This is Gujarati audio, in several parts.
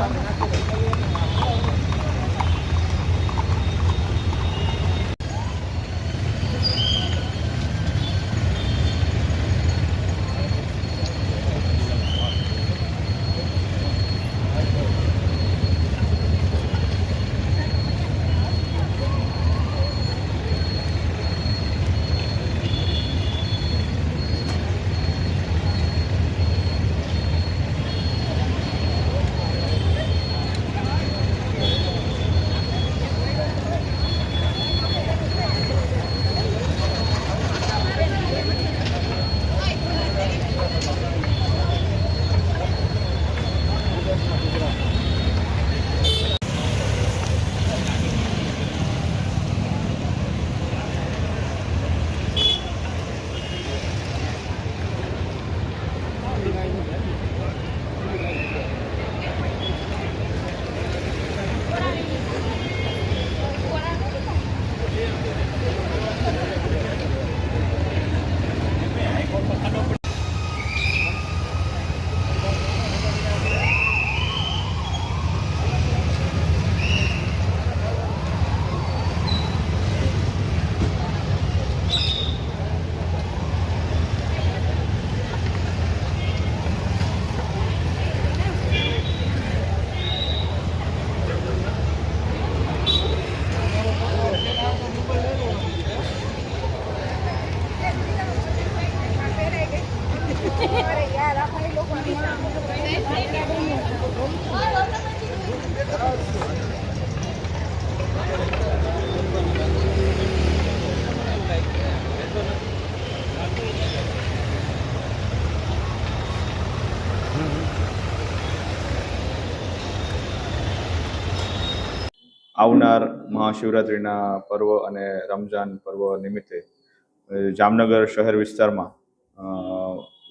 Thank you. આવનાર મહાશિવરાત્રિના પર્વ અને રમઝાન પર્વ નિમિત્તે જામનગર શહેર વિસ્તારમાં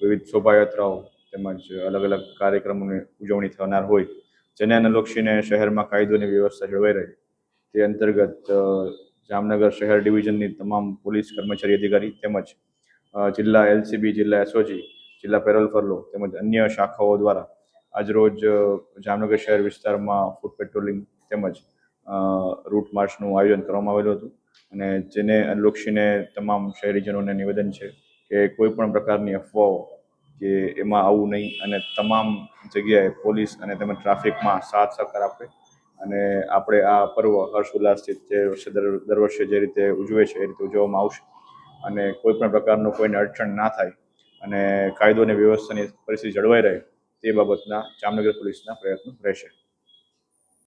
વિવિધ શોભાયાત્રાઓ તેમજ અલગ અલગ કાર્યક્રમોની ઉજવણી થનાર હોય, જેને અનુલક્ષીને શહેરમાં કાયદોની વ્યવસ્થા જળવાઈ રહે. તે અંતર્ગત જામનગર શહેર ડિવિઝનની તમામ પોલીસ કર્મચારી અધિકારી તેમજ જિલ્લા એલસીબી, જિલ્લા એસઓજી, જિલ્લા પેરોલ ફરલો તેમજ અન્ય શાખાઓ દ્વારા આજરોજ જામનગર શહેર વિસ્તારમાં ફૂડ પેટ્રોલિંગ તેમજ રૂટ માર્ચનું આયોજન કરવામાં આવેલું હતું. અને જેને અનુલક્ષીને તમામ શહેરીજનોને નિવેદન છે કે કોઈ પણ પ્રકારની અફવાઓ કે એમાં આવવું નહીં અને તમામ જગ્યાએ પોલીસ અને તેમજ ટ્રાફિકમાં સાથ સહકાર આપે. અને આપણે આ પર્વ હર્ષ ઉલ્લાસથી જે વર્ષે દર વર્ષે જે રીતે ઉજવે છે એ રીતે ઉજવવામાં આવશે. અને કોઈ પણ પ્રકારનું કોઈને અડચણ ના થાય અને કાયદો અને વ્યવસ્થાની પરિસ્થિતિ જળવાઈ રહે તે બાબતના જામનગર પોલીસના પ્રયત્નો રહેશે.